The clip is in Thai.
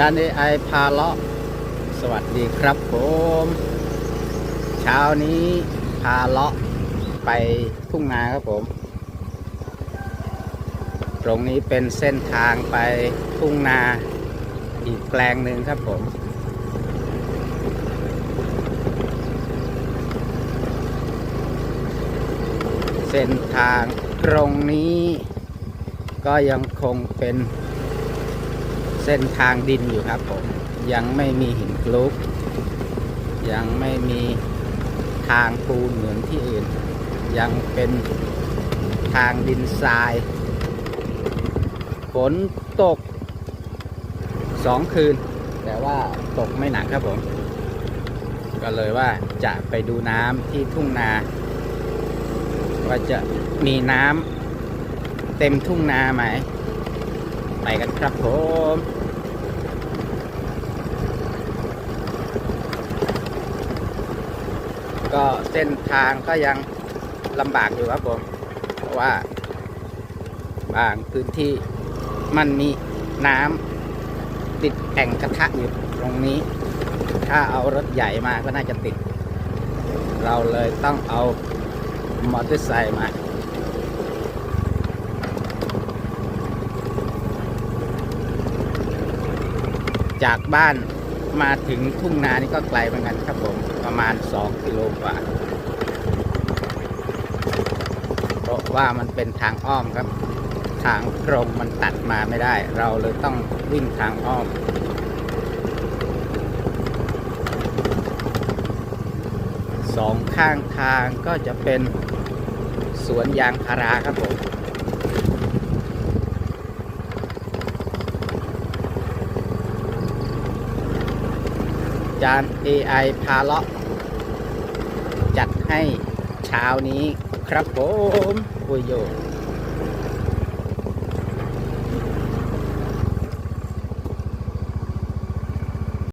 จานเอไอพาเลาะสวัสดีครับผม เช้านี้พาเลาะไปทุ่งนาครับผม ตรงนี้เป็นเส้นทางไปทุ่งนาอีกแปลงหนึ่งครับผมเส้นทางตรงนี้ก็ยังคงเป็น เส้นทางดินอยู่ครับผมยังไม่มีหินกลุก ยังไม่มีทางปูนเหมือนที่อื่น ยังเป็นทางดินทรายฝนตกสองคืน แต่ว่าตกไม่หนักครับผม ก็เลยว่าจะไปดูน้ำที่ทุ่งนา ว่าจะมีน้ำเต็มทุ่งนาไหม ไปกันครับผมก็เส้นทางก็ยังลำบากอยู่ครับผม เพราะว่าบางพื้นที่มันมีน้ำติดแอ่งกระทะอยู่ตรงนี้ ถ้าเอารถใหญ่มาก็น่าจะติด เราเลยต้องเอามอเตอร์ไซค์มา จากบ้านมาถึงทุ่งนานี่ก็ไกลเหมือนกันครับผมประมาณ 2 กิโลกว่า เพราะว่ามันเป็นทางอ้อมครับ ทางตรงมันตัดมาไม่ได้ เราเลยต้องวิ่งทางอ้อม สองข้างทางก็จะเป็นสวนยางพาราครับผม จาน AI พาเลาะ จัดให้เช้านี้ครับผมโอ้ยโย